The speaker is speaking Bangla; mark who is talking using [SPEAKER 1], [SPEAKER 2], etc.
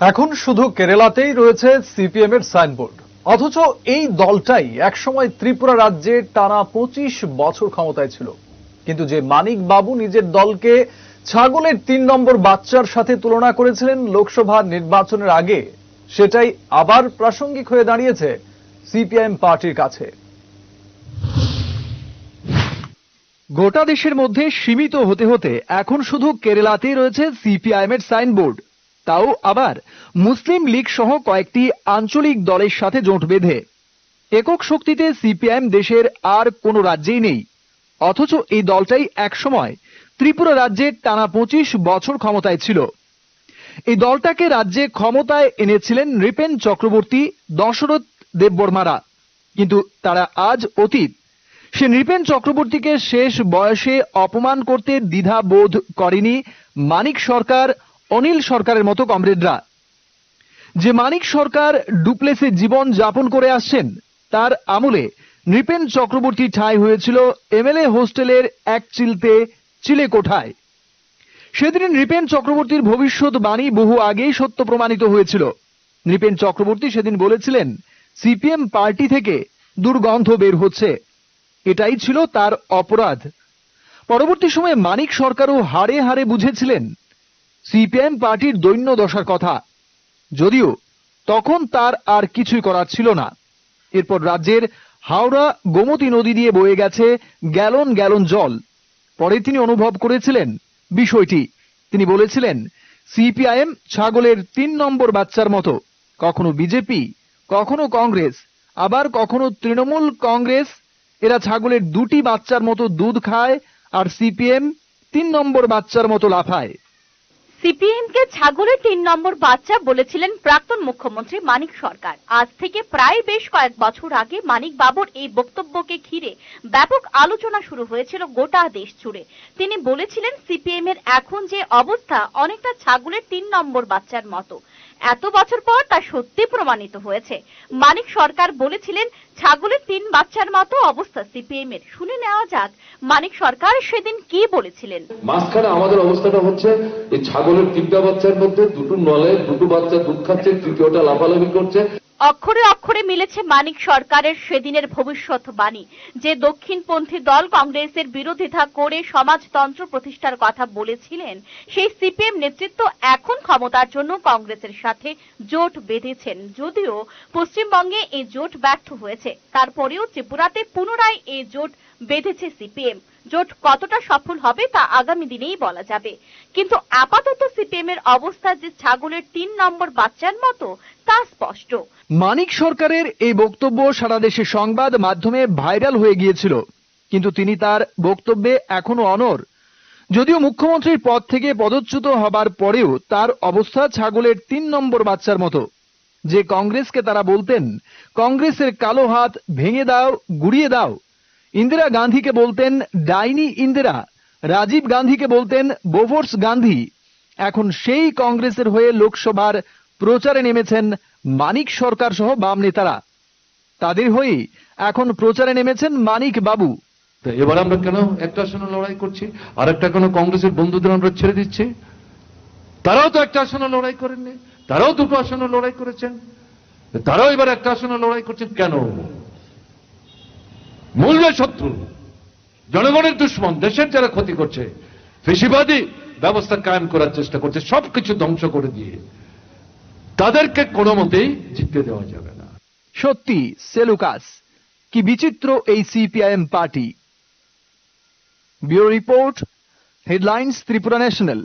[SPEAKER 1] এখন শুধু কেরালাতেই রয়েছে সিপিএম এর সাইনবোর্ড। অথচ এই দলটাই একসময় ত্রিপুরা রাজ্যে টানা পঁচিশ বছর ক্ষমতায় ছিল। কিন্তু যে মানিক বাবু নিজের দলকে ছাগলের তিন নম্বর বাচ্চার সাথে তুলনা করেছিলেন লোকসভা নির্বাচনের আগে, সেটাই আবার প্রাসঙ্গিক হয়ে দাঁড়িয়েছে সিপিআইএম পার্টির কাছে। গোটা দেশের মধ্যে সীমিত হতে হতে এখন শুধু কেরালাতেই রয়েছে সিপিআইএম এর সাইনবোর্ড। তাও আবার মুসলিম লীগ সহ কয়েকটি আঞ্চলিক দলের সাথে জোট বেঁধে। একক শক্তিতে সিপিআইএম দেশের আর কোনো রাজ্যেই নেই। অথচ এই দলটাই একসময় ত্রিপুরা রাজ্যে টানা পঁচিশ বছর ক্ষমতায় ছিল। এই দলটাকে রাজ্যে ক্ষমতায় এনেছিলেন নৃপেন চক্রবর্তী, দশরথ দেববর্মারা। কিন্তু তারা আজ অতীত। সে নৃপেন চক্রবর্তীকে শেষ বয়সে অপমান করতে দ্বিধা বোধ করেনি মানিক সরকার অনিল সরকারের মতো কমরেডরা। যে মানিক সরকার ডুপ্লেসে জীবন যাপন করে আসছেন, তার আমলে নৃপেন চক্রবর্তী ঠাঁই হয়েছিল এমএলএ হোস্টেলের এক চিলতে চিলে কোঠায় সেদিন নৃপেন চক্রবর্তীর ভবিষ্যৎ বাণী বহু আগেই সত্য প্রমাণিত হয়েছিল। নৃপেন চক্রবর্তী সেদিন বলেছিলেন, সিপিএম পার্টি থেকে দুর্গন্ধ বের হচ্ছে। এটাই ছিল তার অপরাধ। পরবর্তী সময়ে মানিক সরকারও হাড়ে হাড়ে বুঝেছিলেন সিপিএম পার্টির দৈন্য দশার কথা। যদিও তখন তার আর কিছুই করার ছিল না। এরপর রাজ্যের হাওড়া গোমতী নদী দিয়ে বয়ে গেছে গ্যালন গ্যালন জল। পরে তিনি অনুভব করেছিলেন বিষয়টি। তিনি বলেছিলেন, সিপিআইএম ছাগলের তিন নম্বর বাচ্চার মতো। কখনো বিজেপি, কখনো কংগ্রেস, আবার কখনো তৃণমূল কংগ্রেস। এরা ছাগলের দুটি বাচ্চার মতো দুধ খায় আর সিপিএম তিন নম্বর বাচ্চার মতো লাফায়।
[SPEAKER 2] সিপিএম কে ছাগলের তিন নম্বর বাচ্চা বলেছিলেন প্রাক্তন মুখ্যমন্ত্রী মানিক সরকার। আজ থেকে প্রায় বেশ কয়েক বছর আগে মানিক বাবুর এই বক্তব্যকে ঘিরে ব্যাপক আলোচনা শুরু হয়েছিল গোটা দেশ জুড়ে। তিনি বলেছিলেন সিপিএম এর এখন যে অবস্থা, অনেকটা ছাগলের তিন নম্বর বাচ্চার মতো। এত বছর পর তা সত্যি প্রমাণিত হয়েছে। মানিক সরকার বলেছিলেন, ছাগলের তিন বাচ্চার মতো অবস্থা সিপিএম এর শুনে নেওয়া যাক, মানিক সরকার সেদিন কি বলেছিলেন।
[SPEAKER 3] মাঝখানে আমাদের অবস্থাটা হচ্ছে, এই ছাগলের তিনটা বাচ্চার মধ্যে দুটো নলে, দুটো বাচ্চা দুধ খাচ্ছে, তৃতীয়টা লাফালাফি করছে।
[SPEAKER 2] অক্ষরে অক্ষরে মিলেছে মানিক সরকারের সেদিনের ভবিষ্যৎবাণী। যে দক্ষিণপন্থী দল কংগ্রেসের বিরোধিতা করে সমাজতন্ত্র প্রতিষ্ঠার কথা বলেছিলেন, সেই সিপিএম নেতৃত্ব এখন ক্ষমতার জন্য কংগ্রেসের সাথে জোট বেঁধেছেন। যদিও পশ্চিমবঙ্গে এই জোট ব্যর্থ হয়েছে, তারপরেও ত্রিপুরাতে পুনরায় এই জোট বেঁধেছে সিপিএম। জোট কতটা সফল হবে তা আগামী দিনেই বলা যাবে। কিন্তু আপাতত সিপিএম এর অবস্থা যে ছাগলের তিন নম্বর বাচ্চার মতো, তা স্পষ্ট।
[SPEAKER 1] মানিক সরকারের এই বক্তব্য সারা দেশে সংবাদ মাধ্যমে ভাইরাল হয়ে গিয়েছিল। কিন্তু তিনি তার বক্তব্যে এখনও অনর যদিও মুখ্যমন্ত্রীর পদ থেকে পদচ্যুত হবার পরেও তার অবস্থা ছাগলের তিন নম্বর বাচ্চার মতো। যে কংগ্রেসকে তারা বলতেন, কংগ্রেসের কালো হাত ভেঙে দাও, গুড়িয়ে দাও। ইন্দিরা গান্ধীকে বলতেন ডাইনি ইন্দিরা, রাজীব গান্ধীকে বলতেন বোফোর্স গান্ধী। এখন সেই কংগ্রেসের হয়ে লোকসভার প্রচারে নেমেছেন মানিক সরকার সহ বাম নেতারা। তাদের হয়েই এখন প্রচারে নেমেছেন মানিক বাবু।
[SPEAKER 3] এবার আমরা কেন একটা আসনে লড়াই করছি আর একটা কেন কংগ্রেসের বন্ধুদের আমরা ছেড়ে দিচ্ছি? তারাও তো একটা আসনে লড়াই করেননি, তারাও দুটো আসনে লড়াই করেছেন। তারাও এবার একটা আসনে লড়াই করছেন কেন? মূল্য শত্রু। জনগণের দুশ্মন, দেশের যারা ক্ষতি করছে ফেসিবাদী ব্যবস্থা কায়েম করার চেষ্টা করছে, সবকিছু ধ্বংস করে দিয়ে। তাদেরকে কোনো মতেই জিততে দেওয়া যাবে না।
[SPEAKER 1] সত্যি সেলুকাস কি বিচিত্র এই CPIM party. Bureau report, headlines, Tripura national.